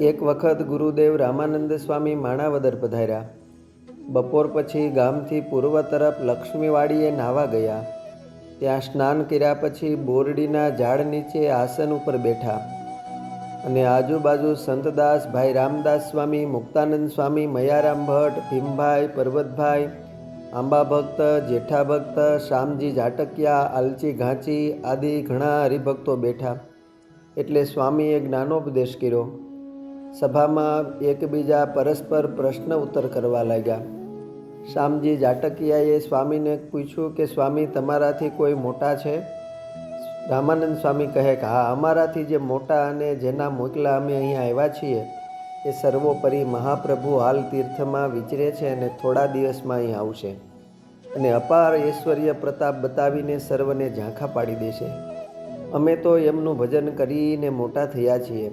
એક વખત ગુરુદેવ રામાનંદ સ્વામી માણાવદર પધાર્યા. બપોર પછી ગામથી પૂર્વ તરફ લક્ષ્મીવાડીએ નાહવા ગયા. ત્યાં સ્નાન કર્યા પછી બોરડીના ઝાડ નીચે આસન ઉપર બેઠા અને આજુબાજુ સંતદાસ ભાઈ રામદાસ સ્વામી, મુક્તાનંદ સ્વામી, મયારામ ભટ્ટ, ભીમભાઈ, પર્વતભાઈ, આંબા ભક્ત, જેઠા ભક્ત, શામજી જાટકિયા આલચી ઘાંચી આદિ ઘણા હરિભક્તો બેઠા. એટલે સ્વામીએ જ્ઞાનોપદેશ કર્યો. સભામાં એકબીજા પરસ્પર પ્રશ્ન ઉત્તર કરવા લાગ્યા. શ્યામજી જાટકિયાએ સ્વામીને પૂછ્યું કે, સ્વામી, તમારાથી કોઈ મોટા છે? રામાનંદ સ્વામી કહે કે, હા, અમારાથી જે મોટા અને જેના મોકલા અમે અહીંયા આવ્યા છીએ, એ સર્વોપરી મહાપ્રભુ હાલ તીર્થમાં વિચરે છે અને થોડા દિવસમાં અહીં આવશે અને અપાર ઐશ્વર્ય પ્રતાપ બતાવીને સર્વને ઝાંખા પાડી દેશે. અમે તો એમનું ભજન કરીને મોટા થયા છીએ.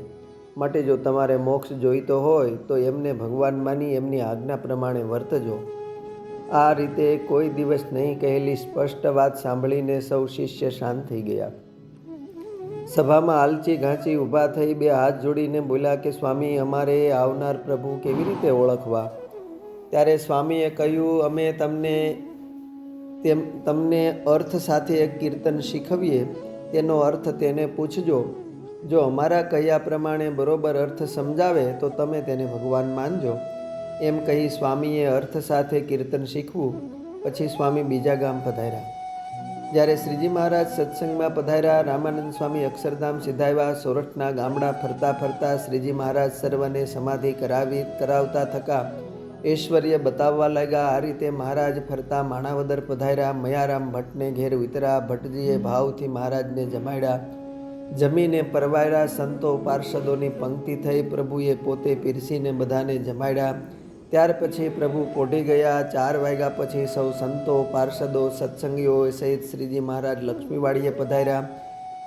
માટે જો તમારે મોક્ષ જોઈતો હોય, તો એમને ભગવાન માની એમની આજ્ઞા પ્રમાણે વર્તજો. આ રીતે કોઈ દિવસ નહીં કહેલી સ્પષ્ટ વાત સાંભળીને સૌ શિષ્ય શાંત થઈ ગયા. સભામાં આલચી ઘાંચી ઊભા થઈ બે હાથ જોડીને બોલ્યા કે, સ્વામી, અમારે આવનાર પ્રભુ કેવી રીતે ઓળખવા? ત્યારે સ્વામીએ કહ્યું, અમે તમને તેમ, તમને અર્થ સાથે એક કીર્તન શીખવીએ. તેનો અર્થ તેને પૂછજો. જો અમારા કહ્યા પ્રમાણે બરોબર અર્થ સમજાવે, તો તમે તેને ભગવાન માનજો. એમ કહી સ્વામીએ અર્થ સાથે કીર્તન શીખવું, પછી સ્વામી બીજા ગામ પધાર્યા. જ્યારે શ્રીજી મહારાજ સત્સંગમાં પધાર્યા, રામાનંદ સ્વામી અક્ષરધામ સિધાવ્યા, સોરઠના ગામડા ફરતા ફરતા શ્રીજી મહારાજ સર્વને સમાધિ કરાવી, કરાવતા થકા, ઐશ્વર્ય બતાવવા લાગ્યા. આ રીતે મહારાજ ફરતા માણાવદર પધાર્યા. મયારામ ભટ્ટને ઘેર ઉતરા ભટ્ટજીએ ભાવથી મહારાજને જમાડ્યા. જમીને પરવાયરા સંતો પાર્ષદોની પંક્તિ થઈ પ્રભુએ પોતે પીરસીને બધાને જમાડ્યા. ત્યાર પછી પ્રભુ પોઢી ગયા. ચાર વાગ્યા પછી સૌ સંતો, પાર્ષદો સત્સંગીઓ સહિત શ્રીજી મહારાજ લક્ષ્મીવાડીએ પધાર્યા.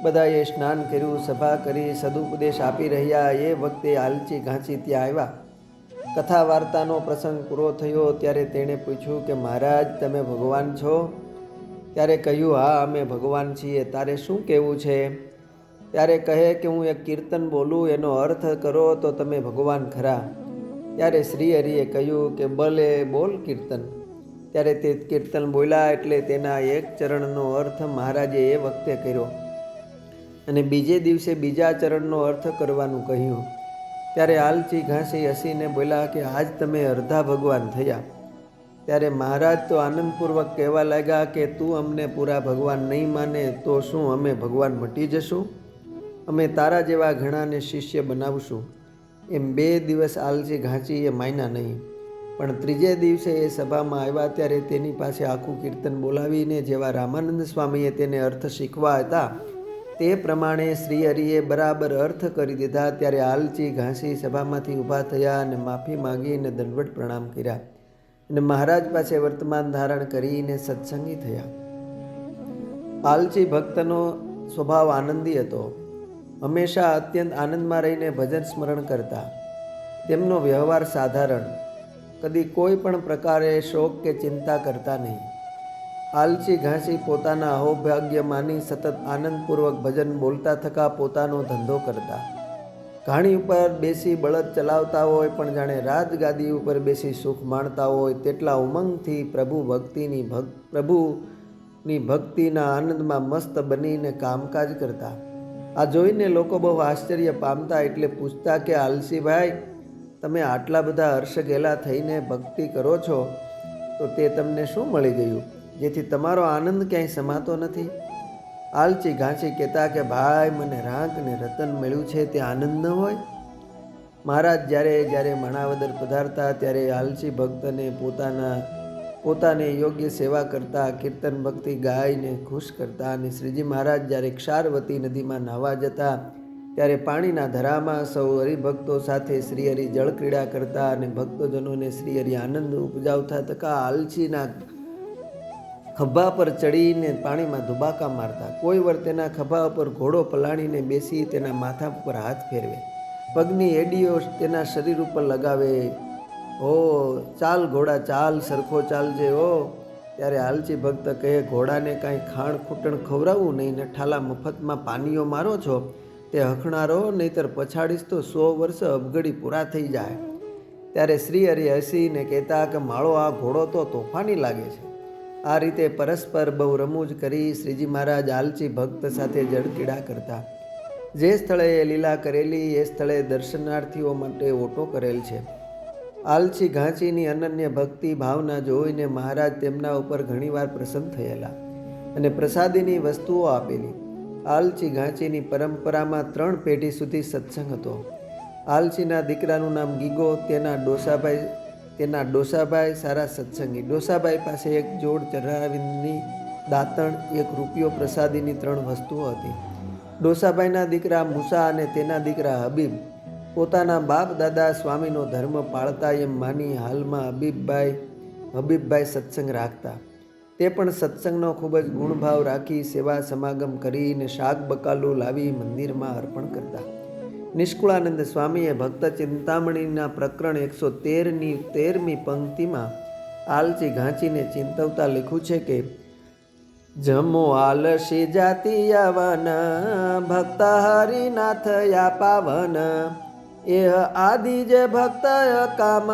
બધાએ સ્નાન કર્યું, સભા કરી, સદુપદેશ આપી રહ્યા. એ વખતે આલચી ઘાંચી ત્યાં આવ્યા. કથા વાર્તાનો પ્રસંગ પૂરો થયો ત્યારે તેણે પૂછ્યું કે, મહારાજ, તમે ભગવાન છો? ત્યારે કહ્યું, હા, અમે ભગવાન છીએ. તારે શું કહેવું છે? ત્યારે કહે કે હું એક કીર્તન બોલું, એનો અર્થ કરો તો તમે ભગવાન ખરા. ત્યારે શ્રી હરિએ કહ્યું કે ભલે બોલ કીર્તન. ત્યારે તે કીર્તન બોલ્યા એટલે તેના એક ચરણનો અર્થ મહારાજે એ વખતે કર્યો. અને બીજે દિવસે બીજા ચરણનો અર્થ કરવાનું કહ્યું. ત્યારે આલચી ઘાસી હસીને બોલ્યા કે આજ તમે અર્ધા ભગવાન થયા. ત્યારે મહારાજ તો આનંદપૂર્વક કહેવા લાગ્યા કે તું અમને પૂરા ભગવાન નહીં માને તો શું અમે ભગવાન મટી જશું? અમે તારા જેવા ઘણાને શિષ્ય બનાવશું. એમ બે દિવસ આલચી ઘાંચી એ માયના નહીં. પણ ત્રીજે દિવસે એ સભામાં આવ્યા ત્યારે તેની પાસે આખું કીર્તન બોલાવીને જેવા રામાનંદ સ્વામીએ તેને અર્થ શીખવા હતા, તે પ્રમાણે શ્રી હરિએ બરાબર અર્થ કરી દીધા ત્યારે આલચી ઘાંસી સભામાંથી ઊભા થયા અને માફી માંગીને દંડવટ પ્રણામ કર્યા. અને મહારાજ પાસે વર્તમાન ધારણ કરીને સત્સંગી થયા. આલચી ભક્તનો સ્વભાવ આનંદી હતો. હંમેશા અત્યંત આનંદમાં રહીને ભજન સ્મરણ કરતા. તેમનો વ્યવહાર સાધારણ. કદી કોઈ પણ પ્રકારે શોક કે ચિંતા કરતા નહીં. આલસી ઘાસી પોતાના અહોભાગ્ય માની સતત આનંદપૂર્વક ભજન બોલતા થકા પોતાનો ધંધો કરતા. ઘાણી ઉપર બેસી બળદ ચલાવતા હોય પણ જાણે રાજગાદી ઉપર બેસી સુખ માણતા હોય તેટલા ઉમંગથી પ્રભુ ભક્તિની ભક્ત પ્રભુની ભક્તિના આનંદમાં મસ્ત બનીને કામકાજ કરતા. આ જોઈને લોકો બહુ આશ્ચર્ય પામતા એટલે પૂછતા કે, આલસીભાઈ, તમે આટલા બધા હર્ષગેલા થઈને ભક્તિ કરો છો, તો તે તમને શું મળી ગયું? જેથી તમારો આનંદ ક્યાંય સમાતો નથી. આલચી ઘાંચી કહેતા કે, ભાઈ, મને રાંક ને રતન મળ્યું છે, તે આનંદ ન હોય. મહારાજ જ્યારે જ્યારે મણાવદર પધારતા, ત્યારે આલસી ભક્તને પોતાના પોતાને યોગ્ય સેવા કરતા, કીર્તન ભક્તિ ગાઈને ખુશ કરતા અને શ્રીજી મહારાજ જ્યારે ક્ષારવતી નદીમાં નાહવા જતા, ત્યારે પાણીના ધરામાં સૌ હરિભક્તો સાથે શ્રીહરિ જળક્રીડા કરતા અને ભક્તજનોને શ્રીહરિ આનંદ ઉપજાવતા તકા આલચીના ખભા પર ચડીને પાણીમાં ધુબાકા મારતા. કોઈ વાર તેના ખભા ઉપર ઘોડો પલાણીને બેસી તેના માથા ઉપર હાથ ફેરવે. પગની એડીઓ તેના શરીર ઉપર લગાવે. ઓ, ચાલ ઘોડા, ચાલ, સરખો ચાલજે ઓ. ત્યારે આલચી ભક્ત કહે, ઘોડાને કાંઈ ખાણ ખૂટણ ખવડાવવું નહીં ને ઠાલા મફતમાં પાનીઓ મારો છો. તે હખણારો, નહીતર પછાડીશ તો સો વર્ષ અબગડી પૂરા થઈ જાય. ત્યારે શ્રી હરિ હસીને કહેતા કે, માળો આ ઘોડો તો તોફાની લાગે છે. આ રીતે પરસ્પર બહુ રમૂજ કરી શ્રીજી મહારાજ આલચી ભક્ત સાથે જળકીડા કરતા. જે સ્થળે લીલા કરેલી, એ સ્થળે દર્શનાર્થીઓ માટે ઓટો કરેલ છે. આલચી ઘાંચીની અનન્ય ભક્તિ ભાવના જોઈને મહારાજ તેમના ઉપર ઘણીવાર પ્રસન્ન થયેલા અને પ્રસાદીની વસ્તુઓ આપેલી. આલચી ઘાંચીની પરંપરામાં ત્રણ પેઢી સુધી સત્સંગ હતો. આલચીના દીકરાનું નામ ગીગો, તેના ડોસાભાઈ તેના ડોસાભાઈ સારા સત્સંગી. ડોસાભાઈ પાસે એક જોડ ચઢાવીની દાંતણ, એક રૂપિયો પ્રસાદીની ત્રણ વસ્તુઓ હતી. ડોસાભાઈના દીકરા મુસા અને તેના દીકરા હબીબ પોતાના બાપ દાદા સ્વામીનો ધર્મ પાળતા એમ માની હાલમાં હબીબભાઈ હબીબભાઈ સત્સંગ રાખતા. તે પણ સત્સંગનો ખૂબ જ ગુણભાવ રાખી સેવા સમાગમ કરીને શાક બકાલું લાવી મંદિરમાં અર્પણ કરતા. નિષ્કુળાનંદ સ્વામીએ ભક્ત ચિંતામણીના પ્રકરણ એકસો તેરની તેરમી પંક્તિમાં આલચી ઘાંચીને ચિંતવતા લખ્યું છે કે, જમો આલસી જાતિ યવન ભક્ત હરિનાથ યા પાવન એહ આદિ જે ભક્ત કામ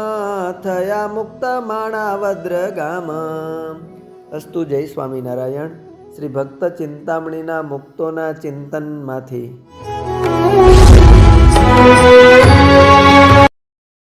થયા મુક્ત માણાવદ્ર ગામ. અસ્તુ જય સ્વામિનારાયણ. શ્રી ભક્ત ચિંતામણીના મુક્તોના ચિંતનમાંથી.